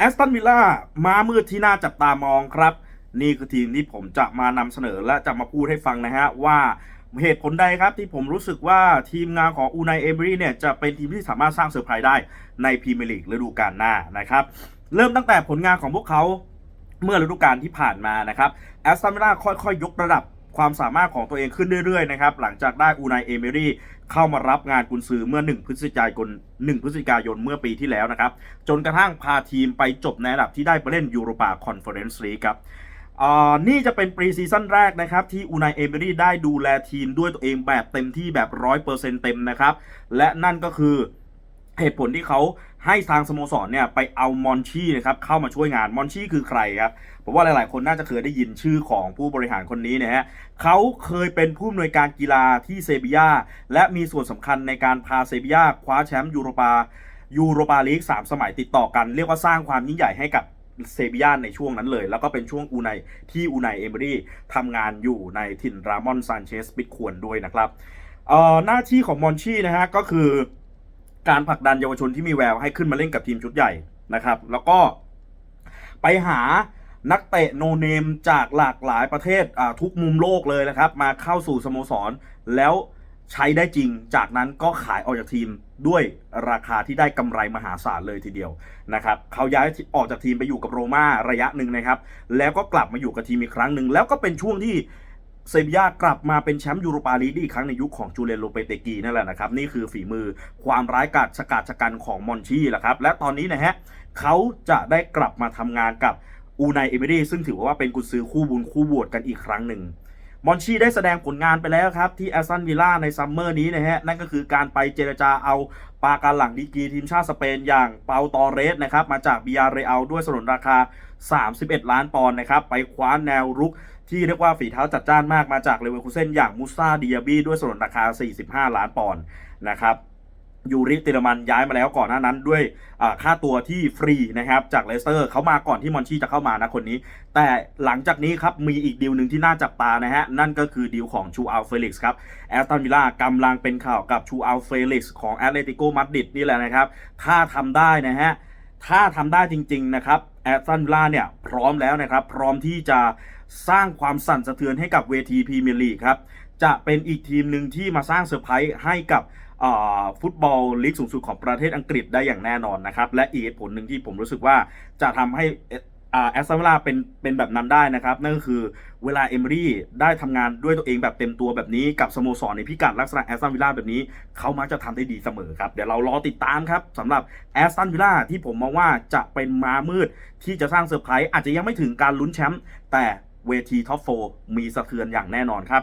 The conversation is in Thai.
แอสตันวิลล่ามามืดที่น่าจับตามองครับ นี่คือทีมที่ผมจะมานำเสนอและจะมาพูดให้ฟังนะฮะว่าเหตุผลใดครับที่ผมรู้สึกว่าทีมงานของอูนายเอเมรีเนี่ยจะเป็นทีมที่สามารถสร้างเซอร์ไพรส์ได้ในพรีเมียร์ลีกฤดูกาลหน้านะครับ เริ่มตั้งแต่ผลงานของพวกเขาเมื่อฤดูกาลที่ผ่านมานะครับแอสตันวิลล่าค่อยๆ ยกระดับ ความสามารถของตัวเองขึ้นเรื่อยๆนะครับหลังจากได้อูนายเอเมรี่เข้ามารับงานกุนซือเมื่อ 1 พฤศจิกายน1พฤศจิกายนเมื่อปีที่แล้วนะครับจนกระทั่งพาทีมไปจบในระดับที่ได้ไปเล่นยูโรปาคอนเฟอเรนซ์ลีกครับนี่จะเป็นปรีซีซั่นแรกนะครับ ที่อูนายเอเมรี่ได้ดูแลทีมด้วยตัวเองแบบเต็มที่แบบร้อยเปอร์เซ็นต์เต็มนะครับ และนั่นก็คือ เหตุผลที่เขาให้ทางสโมสรเนี่ยไปเอามอนชีนะครับเข้ามาช่วยงานมอนชีคือใครครับผมว่าหลาย ๆ คนน่าจะเคยได้ยินชื่อของผู้บริหารคนนี้นะฮะเขาเคยเป็นผู้อำนวยการกีฬาที่เซบียาและมีส่วนสำคัญในการพาเซบียาคว้าแชมป์ยูโรปายูโรปาลีกสามสมัยติดต่อกัน เรียกว่าสร้างความยิ่งใหญ่ให้กับเซบียาในช่วงนั้นเลย แล้วก็เป็นช่วงอูไนที่อูไนเอเมรี่ทำงานอยู่ในถิ่นรามอนซานเชสปิดควรด้วยนะครับหน้าที่ของมอนชีนะฮะก็คือ การผลักดันเยาวชนที่มีแววให้ขึ้นมาเล่นกับทีมชุดใหญ่นะครับ แล้วก็ไปหานักเตะโนเนมจากหลากหลายประเทศทุกมุมโลกเลยนะครับ มาเข้าสู่สโมสร แล้วใช้ได้จริง จากนั้นก็ขายออกจากทีมด้วยราคาที่ได้กำไรมหาศาลเลยทีเดียวนะครับเขาย้ายออกจากทีมไปอยู่กับโรม่าระยะหนึ่งนะครับ แล้วก็กลับมาอยู่กับทีมอีกครั้งหนึ่งแล้วก็เป็นช่วงที่ เซบียากลับมาเป็นแชมป์ยูโรปาลีกได้อีกครั้งในยุคของจูเลนโลเปเตกีนั่นแหละนะครับ นี่คือฝีมือความร้ายกาจชะกาจชะกันของมอนชีแหละครับ และตอนนี้นะฮะเขาจะได้กลับมาทำงานกับอูนายเอเมรี่ซึ่งถือว่าเป็นกุญซือคู่บุญคู่บวชกันอีกครั้งหนึ่ง มอนชีได้แสดงผลงานไปแล้วครับ ที่แอสตันวิลล่าในซัมเมอร์นี้นะฮะ นั่นก็คือการไปเจรจาเอาปาการหลังดีกีทีมชาติสเปนอย่างเปาตอเรสนะครับ มาจากบียาเรอัลด้วยสนนราคา 31 ล้านปอนด์นะครับ ไปคว้าแนวรุกที่เรียกว่าฝีเท้าจัดจ้านมากมาจากเลเวอร์คูเซนอย่างมูซาดิยาบีด้วยสนนราคา 45 ล้านปอนด์นะครับ ยูริติรมันย้ายมาแล้วก่อนหน้านั้นด้วยค่าตัวที่ฟรีนะครับจากเลสเตอร์เขามาก่อนที่มอนชีจะเข้ามานะคนนี้ แต่หลังจากนี้ครับมีอีกดีลหนึ่งที่น่าจับตานะฮะ นั่นก็คือดีลของชูอัลเฟลิกส์ครับแอสตันวิลล่ากำลังเป็นข่าวกับชูอัลเฟลิกส์ของแอตเลติโกมาดริดนี่แหละนะครับ ถ้าทำได้นะฮะ ถ้าทำได้จริง ๆ นะครับแอสตันวิลล่าเนี่ยพร้อมแล้วนะครับ พร้อมที่จะ สร้างความสั่นสะเทือนให้กับเวทีพรีเมียร์ลีกครับ จะเป็นอีกทีมหนึ่งที่มาสร้างเซอร์ไพรส์ให้กับฟุตบอลลีกสูงสุดของประเทศอังกฤษได้อย่างแน่นอนนะครับ และอีกผลหนึ่งที่ผมรู้สึกว่าจะทำให้อ่าแอสตันวิลล่าเป็นเป็นแบบนั้นได้นะครับ นั่นก็คือเวลาเอมรี่ได้ทำงานด้วยตัวเองแบบเต็มตัวแบบนี้กับสโมสรในพิกัดลักษณะแอสตันวิลล่าแบบนี้เขามักจะทำได้ดีเสมอครับ เดี๋ยวเรารอติดตามครับสำหรับแอสตันวิลล่าที่ผมมองว่าจะเป็นม้ามืดที่จะสร้างเซอร์ไพรส์อาจจะยังไม่ถึงการลุ้นแชมป์แต่ เวทีท็อปโฟมีสะเทือนอย่างแน่นอนครับ